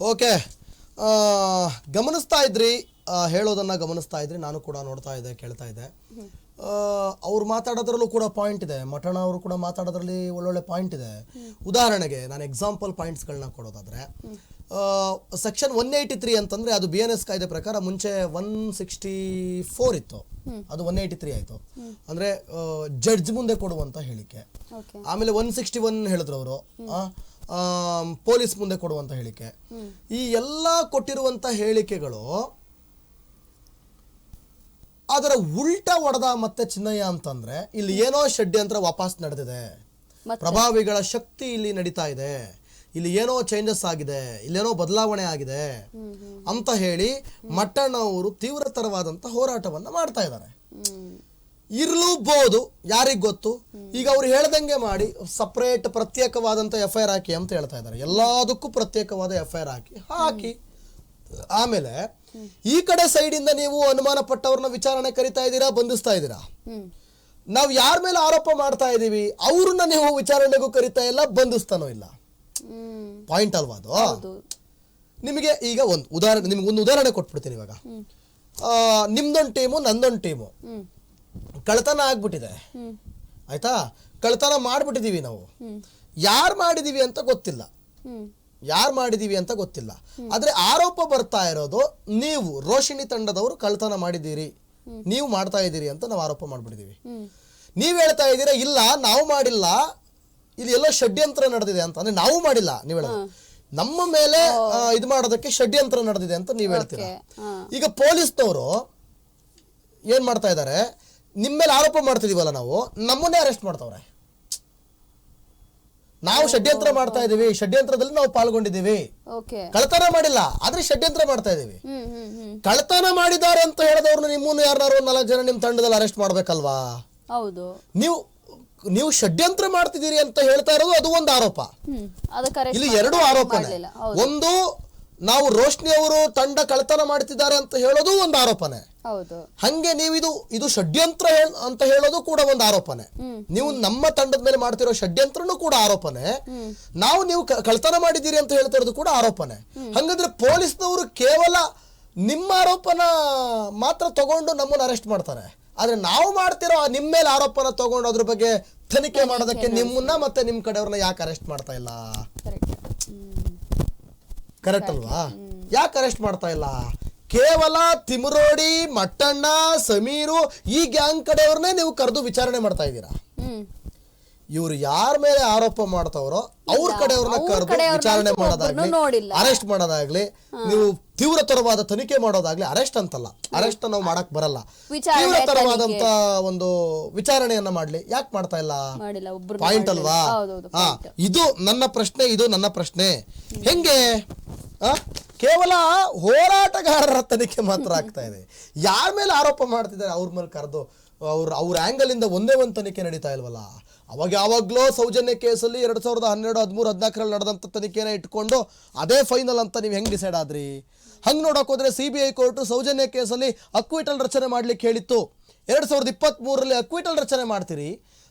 Okay. ಗಮನಿಸ್ತಾ ಇದ್ರಿ. ಹೇಳೋದನ್ನ ಗಮನಿಸ್ತಾ ಇದ್ರಿ. ನಾನು ಕೂಡ ನೋಡ್ತಾ ಇದ್ದೆ ಕೇಳ್ತಾ ಇದ್ದೆ. ಅವ್ರು ಮಾತಾಡೋದ್ರಲ್ಲೂ ಕೂಡ ಪಾಯಿಂಟ್ ಇದೆ. ಮಠಣ ಅವರು ಕೂಡ ಮಾತಾಡೋದ್ರಲ್ಲಿ ಒಳ್ಳೊಳ್ಳೆ ಪಾಯಿಂಟ್ ಇದೆ. ಉದಾಹರಣೆಗೆ ನಾನು ಎಕ್ಸಾಂಪಲ್ ಪಾಯಿಂಟ್ಸ್ಗಳನ್ನ ಕೊಡೋದಾದ್ರೆ ಸೆಕ್ಷನ್ ಒನ್ ಏಯ್ಟಿ ತ್ರೀ ಅಂತಂದ್ರೆ ಅದು ಬಿ ಎನ್ ಎಸ್ ಕಾಯ್ದೆ ಪ್ರಕಾರ ಮುಂಚೆ ಒನ್ ಸಿಕ್ಸ್ಟಿ ಫೋರ್ ಇತ್ತು. ಅದು ಒನ್ ಏಯ್ಟಿ ತ್ರೀ ಆಯಿತು. ಅಂದರೆ ಜಡ್ಜ್ ಮುಂದೆ ಕೊಡುವಂತ ಹೇಳಿಕೆ. ಆಮೇಲೆ ಒನ್ ಸಿಕ್ಸ್ಟಿ ಒನ್ ಹೇಳಿದ್ರು ಅವರು. ಪೊಲೀಸ್ ಮುಂದೆ ಕೊಡುವಂತ ಹೇಳಿಕೆ. ಈ ಎಲ್ಲ ಕೊಟ್ಟಿರುವಂತ ಹೇಳಿಕೆಗಳು ಅದರ ಉಲ್ಟಾ ಒಡೆದ ಮತ್ತೆ ಚಿನ್ನಯ್ಯ ಅಂತಂದ್ರೆ ಇಲ್ಲಿ ಏನೋ ಷಡ್ಯಂತ್ರ ವಾಪಸ್ ನಡೆದಿದೆ? ಪ್ರಭಾವಿಗಳ ಶಕ್ತಿ ಇಲ್ಲಿ ನಡೀತಾ ಇದೆ. ಇಲ್ಲಿ ಏನೋ ಚೇಂಜಸ್ ಆಗಿದೆ. ಇಲ್ಲೇನೋ ಬದಲಾವಣೆ ಆಗಿದೆ ಅಂತ ಹೇಳಿ ಮಟ್ಟಣ್ಣವರು ತೀವ್ರತರವಾದಂತ ಹೋರಾಟವನ್ನ ಮಾಡ್ತಾ ಇದ್ದಾರೆ. ಇರ್ಲೂಬಹುದು ಯಾರಿಗೆ ಗೊತ್ತು? ಈಗ ಅವ್ರು ಹೇಳ್ದಂಗೆ ಮಾಡಿ ಸಪ್ರೇಟ್ ಪ್ರತ್ಯೇಕವಾದಂತ ಎಫ್ ಐ ಆರ್ ಹಾಕಿ ಅಂತ ಹೇಳ್ತಾ ಇದ್ದಾರೆ. ಎಲ್ಲದಕ್ಕೂ ಪ್ರತ್ಯೇಕವಾದ ಎಫ್ ಐ ಆರ್ ಹಾಕಿ ಹಾಕಿ. ಆಮೇಲೆ ಈ ಕಡೆ ಸೈಡ್ ಇಂದ ನೀವು ಅನುಮಾನ ಪಟ್ಟವ್ರನ್ನ ವಿಚಾರಣೆ ಕರಿತಾ ಇದ್ದೀರಾ ಬಂಧಿಸ್ತಾ ಇದ್ದೀರಾ? ನಾವು ಯಾರ ಮೇಲೆ ಆರೋಪ ಮಾಡ್ತಾ ಇದೀವಿ ಅವ್ರನ್ನ ನೀವು ವಿಚಾರಣೆಗೂ ಕರಿತಾ ಇಲ್ಲ ಬಂಧಿಸ್ತಾನೋ ಇಲ್ಲ. ಪಾಯಿಂಟ್ ಅಲ್ವಾ ಅದು? ನಿಮಗೆ ಈಗ ಒಂದು ಉದಾಹರಣೆ ನಿಮ್ಗೆ ಒಂದು ಉದಾಹರಣೆ ಕೊಟ್ಬಿಡ್ತೀನಿ ಇವಾಗ. ನಿಮ್ದೊಂದು ಟೀಮು ನಂದೊಂದು ಟೀಮು ಕಳ್ತನ ಆಗ್ಬಿಟ್ಟಿದೆ. ಆಯ್ತಾ? ಕಳ್ತನ ಮಾಡ್ಬಿಟ್ಟಿದೀವಿ ನಾವು. ಯಾರು ಮಾಡಿದೀವಿ ಅಂತ ಗೊತ್ತಿಲ್ಲ. ಯಾರು ಮಾಡಿದೀವಿ ಅಂತ ಗೊತ್ತಿಲ್ಲ. ಆದ್ರೆ ಆರೋಪ ಬರ್ತಾ ಇರೋದು ನೀವು ರೋಷಿಣಿ ತಂಡದವರು ಕಳ್ತನ ಮಾಡಿದ್ದೀರಿ. ನೀವು ಮಾಡ್ತಾ ಇದ್ದೀರಿ ಅಂತ ನಾವು ಆರೋಪ ಮಾಡ್ಬಿಟ್ಟಿದೀವಿ. ನೀವು ಹೇಳ್ತಾ ಇದ್ದೀರಾ ಇಲ್ಲ ನಾವು ಮಾಡಿಲ್ಲ. ಇಲ್ಲಿ ಎಲ್ಲೋ ಷಡ್ಯಂತ್ರ ನಡೆದಿದೆ ಅಂತ. ಅಂದ್ರೆ ನಾವು ಮಾಡಿಲ್ಲ ನೀವು ಹೇಳೋದು. ನಮ್ಮ ಮೇಲೆ ಇದು ಮಾಡೋದಕ್ಕೆ ಷಡ್ಯಂತ್ರ ನಡೆದಿದೆ ಅಂತ ನೀವು ಹೇಳ್ತೀರಾ? ಈಗ ಪೊಲೀಸ್ನವರು ಏನ್ ಮಾಡ್ತಾ ಇದ್ದಾರೆ ನಿಮ್ಮ ಮೇಲೆ ಆರೋಪ ಮಾಡ್ತಿದೀವಲ್ಲ ನಾವು ನಮ್ಮನ್ನೇ ಅರೆಸ್ಟ್ ಮಾಡ್ತವ್ರೆ. ನಾವು ಷಡ್ಯಂತ್ರ ಮಾಡ್ತಾ ಇದೀವಿ ಷಡ್ಯಂತ್ರದಲ್ಲಿ ನಾವು ಪಾಲ್ಗೊಂಡಿದ್ದೀವಿ. ಕಳತನ ಮಾಡಿಲ್ಲ ಆದ್ರೆ ಷಡ್ಯಂತ್ರ ಮಾಡ್ತಾ ಇದೀವಿ. ಕಳತನ ಮಾಡಿದ್ದಾರೆ ಅಂತ ಹೇಳಿದವ್ರನ್ನ ನಿಮ್ಮನ್ನು ಯಾರು ನಾಲ್ಕು ಜನ ನಿಮ್ಮ ತಂಡದಲ್ಲಿ ಅರೆಸ್ಟ್ ಮಾಡ್ಬೇಕಲ್ವಾ? ನೀವು ನೀವು ಷಡ್ಯಂತ್ರ ಮಾಡ್ತಿದ್ದೀರಿ ಅಂತ ಹೇಳ್ತಾ ಇರೋದು ಅದು ಒಂದು ಆರೋಪ. ಇಲ್ಲಿ ಎರಡು ಆರೋಪ ಒಂದು ನಾವು ರೋಶ್ನಿ ಅವರು ತಂಡ ಕಳ್ತನ ಮಾಡ್ತಿದ್ದಾರೆ ಅಂತ ಹೇಳೋದು ಒಂದು ಆರೋಪನೆ. ಹೌದು. ಹಂಗೆ ನೀವು ಇದು ಇದು ಷಡ್ಯಂತ್ರ ಅಂತ ಹೇಳೋದು ಕೂಡ ಒಂದು ಆರೋಪನೆ. ನೀವು ನಮ್ಮ ತಂಡದ ಮೇಲೆ ಮಾಡ್ತಿರೋ ಷಡ್ಯಂತ್ರನೂ ಕೂಡ ಆರೋಪನೆ. ನಾವು ನೀವು ಕಳ್ಳತನ ಕಳ್ತನ ಮಾಡಿದ್ದೀರಿ ಅಂತ ಹೇಳ್ತಾ ಇರೋದು ಕೂಡ ಆರೋಪನೆ. ಹಂಗಂದ್ರೆ ಪೊಲೀಸ್ನವರು ಕೇವಲ ನಿಮ್ಮ ಆರೋಪನ ಮಾತ್ರ ತಗೊಂಡು ನಮ್ಮನ್ನ ಅರೆಸ್ಟ್ ಮಾಡ್ತಾರೆ. ಆದ್ರೆ ನಾವು ಮಾಡ್ತಿರೋ ನಿಮ್ಮ ಮೇಲೆ ಆರೋಪನ ತಗೊಂಡು ಅದ್ರ ಬಗ್ಗೆ ತನಿಖೆ ಮಾಡೋದಕ್ಕೆ ನಿಮ್ಮನ್ನ ಮತ್ತೆ ನಿಮ್ ಕಡೆಯವ್ರನ್ನ ಯಾಕೆ ಅರೆಸ್ಟ್ ಮಾಡ್ತಾ ಇಲ್ಲ? ಕರೆಕ್ಟ್ ಅಲ್ವಾ ಯಾಕೆ ಅರೆಸ್ಟ್ ಮಾಡ್ತಾ ಇಲ್ಲ? ಕೇವಲ ತಿಮರೋಡಿ ಮಟ್ಟಣ್ಣ ಸಮೀರು ಈ ಗ್ಯಾಂಗ್ ಕಡೆಯವ್ರನ್ನೇ ನೀವು ಕರೆದು ವಿಚಾರಣೆ ಮಾಡ್ತಾ ಇದ್ದೀರಾ? ಇವ್ರು ಯಾರ ಮೇಲೆ ಆರೋಪ ಮಾಡ್ತಾವ್ರೋ ಅವ್ರ ಕಡೆಯವ್ರನ್ನ ಕರೆದು ವಿಚಾರಣೆ ಮಾಡೋದಾಗ್ಲಿ ಅರೆಸ್ಟ್ ಮಾಡೋದಾಗ್ಲಿ ನೀವು ತೀವ್ರತರವಾದ ತನಿಖೆ ಮಾಡೋದಾಗ್ಲಿ ಅರೆಸ್ಟ್ ಅಂತಲ್ಲ. ಅರೆಸ್ಟ್ ನಾವು ಮಾಡಕ್ ಬರಲ್ಲ. ತೀವ್ರತರವಾದಂತ ಒಂದು ವಿಚಾರಣೆಯನ್ನ ಮಾಡ್ಲಿ. ಯಾಕೆ ಮಾಡ್ತಾ ಇಲ್ಲ? ಪಾಯಿಂಟ್ ಅಲ್ವಾ? ಇದು ನನ್ನ ಪ್ರಶ್ನೆ ಇದು ನನ್ನ ಪ್ರಶ್ನೆ. ಹೆಂಗೆ? ಕೇವಲ ಹೋರಾಟಗಾರರ ತನಿಖೆ ಮಾತ್ರ ಆಗ್ತಾ ಇದೆ. ಯಾರ ಮೇಲೆ ಆರೋಪ ಮಾಡ್ತಿದ್ದಾರೆ ಅವ್ರ ಮೇಲೆ ಕರೆದು? ಅವ್ರ ಅವ್ರ ಆಂಗಲ್ ಇಂದ ಒಂದೇ ಒಂದು ತನಿಖೆ ನಡೀತಾ ಇಲ್ವಲ್ಲ? ಅವಾಗ ಯಾವಾಗ್ಲೋ ಸೌಜನ್ಯ ಕೇಸಲ್ಲಿ ಎರಡು ಸಾವಿರದ ಹನ್ನೆರಡು, ಹದಿಮೂರು, ಹದಿನಾಲ್ಕರಲ್ಲಿ ನಡೆದಂಥ ತನಿಖೆನ ಇಟ್ಕೊಂಡು ಅದೇ ಫೈನಲ್ ಅಂತ ನೀವು ಹೆಂಗ್ ಡಿಸೈಡ್ ಆದ್ರಿ? ಹಂಗ್ ನೋಡಕ್ C B I court Soujanya ಕೇಸಲ್ಲಿ ಅಕ್ವಿಟಲ್ ರಚನೆ ಮಾಡ್ಲಿಕ್ಕೆ ಹೇಳಿತ್ತು. ಎರಡು ಸಾವಿರದ ಇಪ್ಪತ್ತ್ ಮೂರರಲ್ಲಿ ಅಕ್ವಿಟಲ್ ರಚನೆ ಮಾಡ್ತೀರಿ.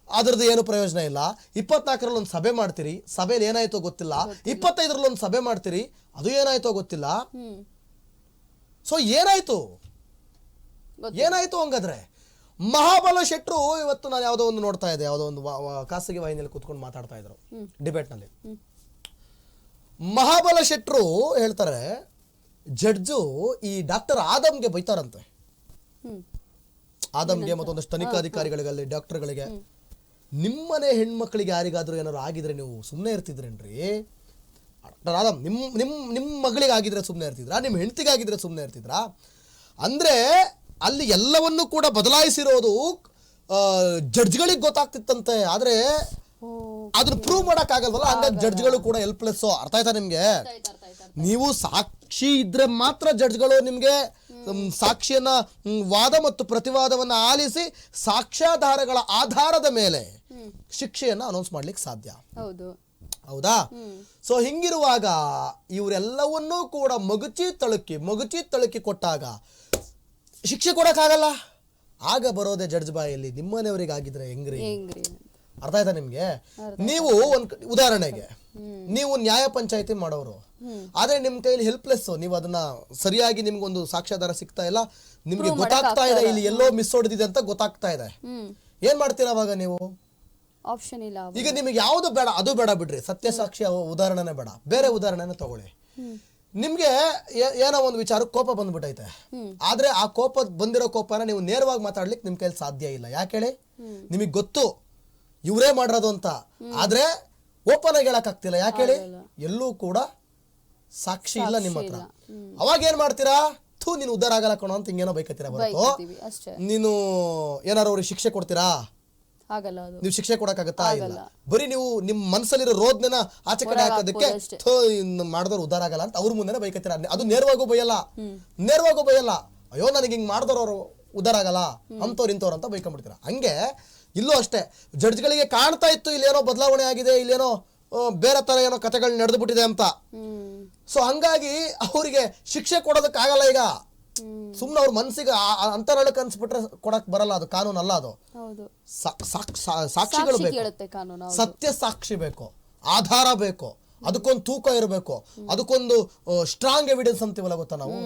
ಅದ್ರದ್ದು ಏನು ಪ್ರಯೋಜನ ಇಲ್ಲ. ಇಪ್ಪತ್ನಾಲ್ಕರಲ್ಲಿ ಒಂದು ಸಭೆ ಮಾಡ್ತೀರಿ. ಸಭೆಯಲ್ಲಿ ಏನಾಯ್ತೋ ಗೊತ್ತಿಲ್ಲ. ಇಪ್ಪತ್ತೈದರಲ್ಲಿ ಒಂದು ಸಭೆ ಮಾಡ್ತೀರಿ. ಅದು ಏನಾಯ್ತೋ ಗೊತ್ತಿಲ್ಲ. ಸೊ ಏನಾಯ್ತು. ಏನಾಯ್ತು ಹಂಗಾದ್ರೆ? ಮಹಾಬಲ ಶೆಟ್ರು ಇವತ್ತು ನಾನು ಯಾವುದೋ ಒಂದು ನೋಡ್ತಾ ಇದ್ದೆ. ಯಾವುದೋ ಒಂದು ಖಾಸಗಿ ವಾಹಿನಿಯಲ್ಲಿ ಕೂತ್ಕೊಂಡು ಮಾತಾಡ್ತಾ ಇದ್ರು. ಡಿಬೇಟ್ನಲ್ಲಿ. ಮಹಾಬಲ ಶೆಟ್ರು ಹೇಳ್ತಾರೆ ಜಡ್ಜು ಈ ಡಾಕ್ಟರ್ ಆದಮ್ಗೆ ಬೈತಾರಂತೆ. ಆದಮ್ಗೆ ಮತ್ತೊಂದಷ್ಟು ತನಿಖಾಧಿಕಾರಿಗಳಿಗೆ ಅಲ್ಲಿ ಡಾಕ್ಟರ್ಗಳಿಗೆ. ನಿಮ್ಮನೆ ಹೆಣ್ಮಕ್ಳಿಗೆ ಯಾರಿಗಾದರೂ ಏನಾದ್ರು ಆಗಿದ್ರೆ ನೀವು ಸುಮ್ಮನೆ ಇರ್ತಿದ್ರೇನ್ರಿ? ಆದಮ್ ನಿಮ್ಮ ನಿಮ್ಮ ನಿಮ್ಮ ಮಗಳಿಗೆ ಆಗಿದ್ರೆ ಸುಮ್ಮನೆ ಇರ್ತಿದ್ರಾ? ನಿಮ್ಮ ಹೆಂಡತಿಗೆ ಆಗಿದ್ರೆ ಸುಮ್ಮನೆ ಇರ್ತಿದ್ರಾ? ಅಂದರೆ ಅಲ್ಲಿ ಎಲ್ಲವನ್ನೂ ಕೂಡ ಬದಲಾಯಿಸಿರೋದು ಜಡ್ಜ್ಗಳಿಗೆ ಗೊತ್ತಾಗ್ತಿತ್ತಂತೆ. ಆದರೆ ಅದನ್ನ ಪ್ರೂವ್ ಮಾಡೋಕ್ಕಾಗಲ್ವಲ್ಲ? ಹಂಗಾಗಿ ಜಡ್ಜ್ಗಳು ಕೂಡ ಎಲ್ಪ್ಲೆಸ್ಸು ಅರ್ಥ ಆಯ್ತಾ ನಿಮಗೆ? ನೀವು ಸಾಕ್ಷಿ ಇದ್ರೆ ಮಾತ್ರ ಜಡ್ಜ್ಗಳು ನಿಮ್ಗೆ ಸಾಕ್ಷಿಯನ್ನ ವಾದ ಮತ್ತು ಪ್ರತಿವಾದವನ್ನ ಆಲಿಸಿ ಸಾಕ್ಷ್ಯಾಧಾರಗಳ ಆಧಾರದ ಮೇಲೆ ಶಿಕ್ಷೆಯನ್ನ ಅನೌನ್ಸ್ ಮಾಡ್ಲಿಕ್ಕೆ ಸಾಧ್ಯ. ಹೌದು. ಹೌದಾ? ಸೊ ಹಿಂಗಿರುವಾಗ ಇವರೆಲ್ಲವನ್ನೂ ಕೂಡ ಮಗುಚಿ ತಳುಕಿ ಮಗುಚಿ ತಳುಕಿ ಕೊಟ್ಟಾಗ ಶಿಕ್ಷೆ ಕೊಡಕ್ಕಾಗಲ್ಲ? ಆಗ ಬರೋದೇ ಜಡ್ಜ್ ಬಾಯಲ್ಲಿ ನಿಮ್ಮನೆಯವರಿಗೆ ಆಗಿದ್ರೆ ಹೆಂಗ್ರಿ ಅರ್ಥ ಆಯ್ತಾ ನಿಮ್ಗೆ? ನೀವು ಒಂದ್ ಉದಾಹರಣೆಗೆ ನೀವು ನ್ಯಾಯ ಪಂಚಾಯತಿ ಮಾಡೋರು. ಆದ್ರೆ ನಿಮ್ ಕೈಯಲ್ಲಿ ಹೆಲ್ಪ್ಲೆಸ್ ನೀವು ಅದನ್ನ ಸರಿಯಾಗಿ ನಿಮ್ಗೊಂದು ಸಾಕ್ಷ್ಯಾಧಾರ ಸಿಗ್ತಾ ಇಲ್ಲ. ನಿಮ್ಗೆ ಗೊತ್ತಾಗ್ತಾ ಇದೆ ಇಲ್ಲಿ. ಎಲ್ಲೋ ಮಿಸ್ ಹೊಡೆದಿದೆ ಅಂತ ಗೊತ್ತಾಗ್ತಾ ಇದೆ. ಏನ್ ಮಾಡ್ತೀರಾ ಅವಾಗ ನೀವು? ಆಪ್ಷನ್ ಇಲ್ಲ ಈಗ ನಿಮಗೆ ಯಾವುದು ಬೇಡ ಅದು ಬೇಡ ಬಿಡ್ರಿ. ಸತ್ಯ ಸಾಕ್ಷಿ ಉದಾಹರಣೆನೇ ಬೇಡ. ಬೇರೆ ಉದಾಹರಣೆನ ತಗೊಳ್ಳಿ. ನಿಮ್ಗೆ ಏನೋ ಒಂದು ವಿಚಾರ ಕೋಪ ಬಂದ್ಬಿಟ್ಟೈತೆ ಆದ್ರೆ ಆ ಕೋಪ ಬಂದಿರೋ ಕೋಪನ ನೀವು ನೇರವಾಗಿ ಮಾತಾಡ್ಲಿಕ್ಕೆ ನಿಮ್ ಕೈಲಿ ಸಾಧ್ಯ ಇಲ್ಲ. ಯಾಕೆ ಹೇಳಿ? ನಿಮಗೆ ಗೊತ್ತು. ಇವರೇ ಮಾಡಿರೋದು ಅಂತ. ಆದ್ರೆ ಓಪನ್ ಆಗಿ ಹೇಳಕ್ಕಾಗ್ತಿಲ್ಲ. ಯಾಕೆ ಹೇಳಿ? ಎಲ್ಲೂ ಕೂಡ ಸಾಕ್ಷಿ ಇಲ್ಲ ನಿಮ್ಮ ಹತ್ರ ಅವಾಗ ಏನ್ ಮಾಡ್ತೀರಾ? ಥೂ ನೀನು ಉದ್ದಾರ ಆಗಲ್ಲ ಕಣೋ ಅಂತ ಹಿಂಗೇನೋ ಬೈಕತ್ತೀರಾ ಬೈಕತ್ತೀವಿ ಅಷ್ಟೇ. ನೀನು ಏನಾರು ಅವ್ರಿಗೆ ಶಿಕ್ಷೆ ಕೊಡ್ತೀರಾ? ಆಗಲ್ಲ ಅದು. ನೀವು ಶಿಕ್ಷೆ ಕೊಡಕ್ಕಾಗತ್ತಾ ಇಲ್ಲ? ಬರೀ ನೀವು ನಿಮ್ಮ ಮನಸ್ಸಲ್ಲಿರೋ ರೋದ್ನೆನ ಆಚೆ ಕಡೆ ಹಾಕೋದಕ್ಕೆ. ಥೋ ಇನ್ನು ಮಾಡಿದವ್ರು ಉದ್ದಾರ ಆಗಲ್ಲ ಅಂತ ಅವ್ರ ಮುಂದೆನೆ ಬೈಕತ್ತೀರ? ಅದು ನೇರವಾಗೂ ಬೈಯಲ್ಲ. ನೇರವಾಗೂ ಬೈಯಲ್ಲ. ಅಯ್ಯೋ ನನಗೆ ಹಿಂಗ್ ಮಾಡಿದವ್ರು ಅವರು ಉದ್ದಾರ ಆಗಲ್ಲ. ಅಂತವ್ರು ಇಂಥವ್ರು ಅಂತ ಬೈಕೊಂಡ್ಬಿಡ್ತೀರ? ಹಂಗೆ ಇಲ್ಲೂ ಅಷ್ಟೇ. ಜಡ್ಜ್ಗಳಿಗೆ ಕಾಣ್ತಾ ಇತ್ತು ಇಲ್ಲೇನೋ ಬದಲಾವಣೆ ಆಗಿದೆ ಇಲ್ಲೇನೋ ಆ, ಬೇರೆ ತರ ಏನೋ ಕಥೆಗಳು ನಡೆದು ಬಿಟ್ಟಿದೆ ಅಂತ. ಹ್ಮ್. ಸೊ ಹಂಗಾಗಿ ಅವರಿಗೆ ಶಿಕ್ಷೆ ಕೊಡೋದಕ್ಕಾಗಲ್ಲ ಈಗ. ಸುಮ್ಮನೆ ಅವ್ರ ಮನ್ಸಿಗೆ ಅಂತರಳಕ್ಕೆ ಅನ್ಸ್ಬಿಟ್ರೆ ಕೊಡಕ್ ಬರಲ್ಲ ಅದು ಕಾನೂನು ಅಲ್ಲ ಅದು. ಸಾಕ್ಷಿಗಳು ಸಾಕ್ಷಿ ಬೇಕು. ಸತ್ಯ ಸಾಕ್ಷಿ ಬೇಕು. ಆಧಾರ ಬೇಕು. ಅದಕ್ಕೊಂದು ತೂಕ ಇರಬೇಕು. ಅದಕ್ಕೊಂದು ಸ್ಟ್ರಾಂಗ್ ಎವಿಡೆನ್ಸ್ ಅಂತೀವಲ್ಲ ಗೊತ್ತಾ ನಾವು?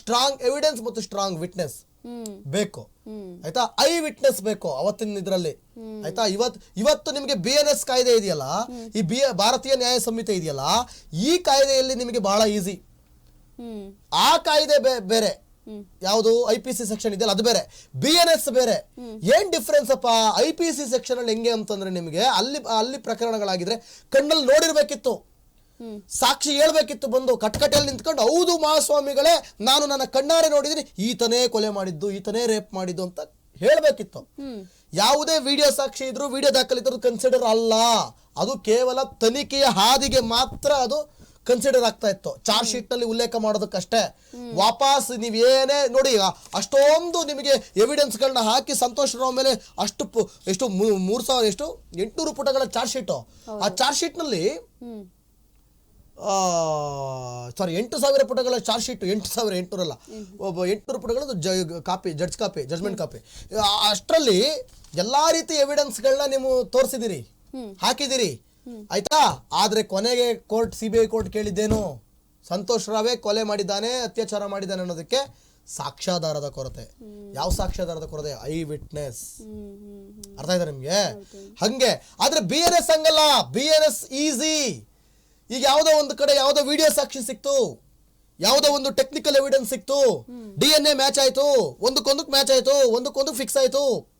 ಸ್ಟ್ರಾಂಗ್ ಎವಿಡೆನ್ಸ್ ಮತ್ತು ಸ್ಟ್ರಾಂಗ್ ವಿಟ್ನೆಸ್ ಬೇಕು. ಆಯ್ತಾ? ಐ ವಿಟ್ನೆಸ್ ಬೇಕು ಅವತ್ತಿನ ಇದರಲ್ಲಿ. ಆಯ್ತಾ? ಇವತ್ ಇವತ್ತು ನಿಮಗೆ ಬಿ ಎನ್ ಎಸ್ ಕಾಯ್ದೆ ಇದೆಯಲ್ಲ? ಈ ಬಿ ಭಾರತೀಯ ನ್ಯಾಯ ಸಂಹಿತೆ ಇದೆಯಲ್ಲ? ಈ ಕಾಯ್ದೆಯಲ್ಲಿ ನಿಮಗೆ ಬಹಳ ಈಸಿ ಆ ಕಾಯ್ದೆ ಬೇರೆ. ಯಾವುದು ಐ ಪಿ ಸಿ ಸೆಕ್ಷನ್ ಇದೆಯಲ್ಲ, ಅದು ಬೇರೆ. ಬಿ ಎನ್ ಎಸ್ ಬೇರೆ. ಏನ್ ಡಿಫ್ರೆನ್ಸ್ ಅಪ್ಪ? ಐ ಪಿ ಸಿ ಸೆಕ್ಷನ್ ಅಲ್ಲಿ ಹೆಂಗೆ ಅಂತಂದ್ರೆ ನಿಮಗೆ ಅಲ್ಲಿ ಅಲ್ಲಿ ಪ್ರಕರಣಗಳಾಗಿದ್ರೆ ಕಣ್ಣಲ್ಲಿ ನೋಡಿರ್ಬೇಕಿತ್ತು. ಸಾಕ್ಷಿ ಹೇಳ್ಬೇಕಿತ್ತು ಬಂದು ಕಟ್ಕಟೆಯಲ್ಲಿ ನಿಂತ್ಕೊಂಡು, ಹೌದು ಮಹಾಸ್ವಾಮಿಗಳೇ, ನಾನು ನನ್ನ ಕಣ್ಣಾರೆ ನೋಡಿದ್ರೆ ಈತನೇ ಕೊಲೆ ಮಾಡಿದ್ದು, ಈತನೇ ರೇಪ್ ಮಾಡಿದ್ದು ಅಂತ ಹೇಳ್ಬೇಕಿತ್ತು. ಯಾವುದೇ ವಿಡಿಯೋ ಸಾಕ್ಷಿ ಇದ್ರು, ವಿಡಿಯೋ ದಾಖಲಿದ್ರು ಕನ್ಸಿಡರ್ ಅಲ್ಲ. ಅದು ಕೇವಲ ತನಿಖೆಯ ಹಾದಿಗೆ ಮಾತ್ರ ಅದು ಕನ್ಸಿಡರ್ ಆಗ್ತಾ ಇತ್ತು. ಚಾರ್ಜ್ ಶೀಟ್ನಲ್ಲಿ ಉಲ್ಲೇಖ ಮಾಡೋದಕ್ಕಷ್ಟೇ. ವಾಪಸ್ ನೀವ್ ಏನೇ ನೋಡಿ ಅಷ್ಟೊಂದು ನಿಮಗೆ ಎವಿಡೆನ್ಸ್ ಗಳನ್ನ ಹಾಕಿ ಸಂತೋಷ ರಾವ್ ಮೇಲೆ ಅಷ್ಟು ಎಷ್ಟು ಮೂರ್ ಸಾವಿರ ಎಷ್ಟು? ಎಂಟುನೂರು ಪುಟಗಳ ಚಾರ್ಜ್ ಶೀಟ್ ಆ ಚಾರ್ಜ್ ಶೀಟ್ನಲ್ಲಿ ಸಾರಿ ಎಂಟು ಸಾವಿರ ಪುಟಗಳ ಚಾರ್ಜ್ ಶೀಟ್ ಎಂಟು ಸಾವಿರ ಎಂಟುನೂರಲ್ಲ. ಒಬ್ಬ ಎಂಟುನೂರು ಪುಟಗಳದ್ದು ಜ copy judge copy judgment copy. ಅಷ್ಟರಲ್ಲಿ ಎಲ್ಲಾ ರೀತಿ ಎವಿಡೆನ್ಸ್ಗಳನ್ನ ನೀವು ತೋರಿಸಿದಿರಿ. ಹಾಕಿದಿರಿ. ಆಯ್ತಾ? ಆದ್ರೆ ಕೊನೆಗೆ court C B I court ಕೇಳಿದ್ದೇನು? Santosh ರಾವೇ ಕೊಲೆ ಮಾಡಿದ್ದಾನೆ, ಅತ್ಯಾಚಾರ ಮಾಡಿದ್ದಾನೆ ಅನ್ನೋದಕ್ಕೆ ಸಾಕ್ಷ್ಯಾಧಾರದ ಕೊರತೆ. ಯಾವ ಸಾಕ್ಷ್ಯಾಧಾರದ ಕೊರತೆ? ಐ ವಿಟ್ನೆಸ್ ಅರ್ಥ ಆಯ್ತಾ ನಿಮ್ಗೆ? ಹಂಗೆ. ಆದ್ರೆ ಬಿ ಎನ್ ಎಸ್ ಹಂಗಲ್ಲ. B N S easy. ಈಗ ಯಾವುದೋ ಒಂದು ಕಡೆ ಯಾವುದೋ ವಿಡಿಯೋ ಸಾಕ್ಷಿ ಸಿಕ್ತು. ಯಾವುದೋ ಒಂದು ಟೆಕ್ನಿಕಲ್ ಎವಿಡೆನ್ಸ್ ಸಿಕ್ತು. ಡಿ ಎನ್ ಎ ಮ್ಯಾಚ್ ಆಯ್ತು. ಒಂದಕ್ಕೊಂದಕ್ಕೆ ಮ್ಯಾಚ್ ಆಯ್ತು. ಒಂದಕ್ಕೊಂದಕ್ಕೆ ಫಿಕ್ಸ್ ಆಯ್ತು.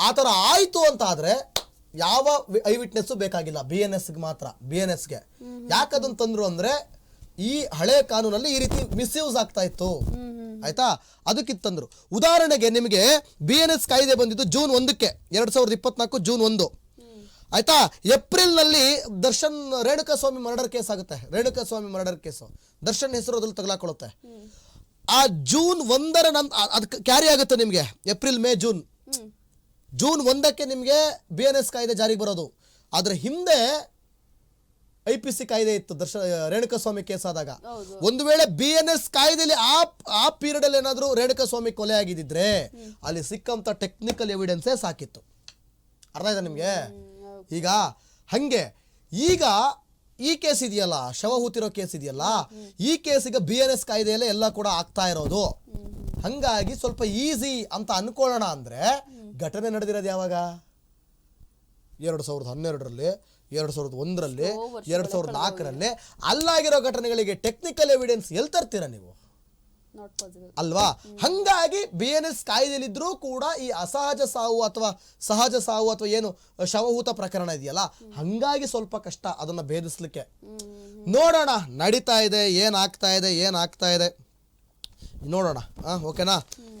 ಆ ತರ ಆಯ್ತು ಅಂತ ಆದ್ರೆ ಯಾವ ಐ ವಿಟ್ನೆಸ್ ಬೇಕಾಗಿಲ್ಲ. ಬಿ ಎನ್ ಎಸ್ಗೆ ಮಾತ್ರ. ಬಿ ಎನ್ ಎಸ್ಗೆ ಯಾಕದನ್ ತಂದ್ರು ಅಂದ್ರೆ, ಈ ಹಳೆ ಕಾನೂನಲ್ಲಿ ಈ ರೀತಿ ಮಿಸ್ಯೂಸ್ ಆಗ್ತಾ ಇತ್ತು. ಆಯ್ತಾ? ಅದಕ್ಕಿತ್ತಂದ್ರು ಉದಾಹರಣೆಗೆ ನಿಮಗೆ ಬಿ ಎನ್ ಎಸ್ ಕಾಯ್ದೆ ಬಂದಿದ್ದು ಜೂನ್ ಒಂದಕ್ಕೆ. ಎರಡ್ ಸಾವಿರದ ಇಪ್ಪತ್ನಾಲ್ಕು ಜೂನ್ ಒಂದು. ಆಯ್ತಾ? ಏಪ್ರಿಲ್ನಲ್ಲಿ ದರ್ಶನ್ ರೇಣುಕಾ ಸ್ವಾಮಿ ಮರ್ಡರ್ ಕೇಸ್ ಆಗುತ್ತೆ. Renuka Swamy murder case. Darshan ಹೆಸರು ಅದ್ರಲ್ಲಿ ತಗಲಾಕೊಳ್ಳುತ್ತೆ. ಆ ಜೂನ್ ಒಂದರ ನಂತರ ಅದಕ್ಕೆ ಕ್ಯಾರಿ ಆಗುತ್ತೆ ನಿಮಗೆ. April, May, June. ಜೂನ್ ಒಂದಕ್ಕೆ ನಿಮಗೆ ಬಿ ಎನ್ ಎಸ್ ಕಾಯ್ದೆ ಜಾರಿಗೆ ಬರೋದು. ಅದರ ಹಿಂದೆ ಐ ಪಿ ಸಿ ಕಾಯ್ದೆ ಇತ್ತು ದರ್ಶ ರೇಣುಕಸ್ವಾಮಿ ಕೇಸ್ ಆದಾಗ. ಒಂದು ವೇಳೆ ಬಿ ಎನ್ ಎಸ್ ಕಾಯ್ದೆಯಲ್ಲಿ ಆ ಆ ಪೀರಿಯಡ್ ಅಲ್ಲಿ ಏನಾದರೂ ರೇಣುಕಸ್ವಾಮಿ ಕೊಲೆ ಆಗಿದ್ದಿದ್ರೆ ಅಲ್ಲಿ ಸಿಕ್ಕಂತ ಟೆಕ್ನಿಕಲ್ ಎವಿಡೆನ್ಸೇ ಸಾಕಿತ್ತು ಅರ್ಥ ಆಯ್ತಾ ನಿಮಗೆ? ಈಗ ಹಂಗೆ ಈಗ ಈ ಕೇಸ್ ಇದೆಯಲ್ಲ ಶವ ಹೂತಿರೋ ಕೇಸ್ ಇದೆಯಲ್ಲ ಈ ಕೇಸಿಗೆ ಬಿ ಎನ್ ಎಸ್ ಕಾಯ್ದೆಯಲ್ಲೇ ಎಲ್ಲ ಕೂಡ ಆಗ್ತಾ ಇರೋದು. ಹಂಗಾಗಿ ಸ್ವಲ್ಪ ಈಸಿ ಅಂತ ಅನ್ಕೊಳ್ಳೋಣ ಅಂದ್ರೆ ಘಟನೆ ನಡೆದಿರೋದು ಯಾವಾಗ? ಎರಡು ಸಾವಿರದ ಹನ್ನೆರಡರಲ್ಲಿ ಎರಡು ಸಾವಿರದ ಒಂದರಲ್ಲಿ ಎರಡು ಸಾವಿರದ ನಾಲ್ಕರಲ್ಲಿ ಅಲ್ಲಾಗಿರೋ ಘಟನೆಗಳಿಗೆ ಟೆಕ್ನಿಕಲ್ ಎವಿಡೆನ್ಸ್ ಎಲ್ಲಿ ತರ್ತೀರಾ ನೀವು? ಅಲ್ವಾ? ಹಂಗಾಗಿ ಬಿ ಎನ್ ಎಸ್ ಕಾಯ್ದೆಲಿದ್ರೂ ಕೂಡ ಈ ಅಸಹಜ ಸಾವು ಅಥವಾ ಸಹಜ ಸಾವು ಅಥವಾ ಏನು ಶವಹೂತ ಪ್ರಕರಣ ಇದೆಯಲ್ಲ ಹಂಗಾಗಿ ಸ್ವಲ್ಪ ಕಷ್ಟ ಅದನ್ನ ಭೇದಿಸ್ಲಿಕ್ಕೆ. ನೋಡೋಣ ನಡೀತಾ ಇದೆ ಏನಾಗ್ತಾ ಇದೆ ಏನಾಗ್ತಾ ಇದೆ. ನೋಡೋಣ ಹಾಂ ಓಕೆನಾ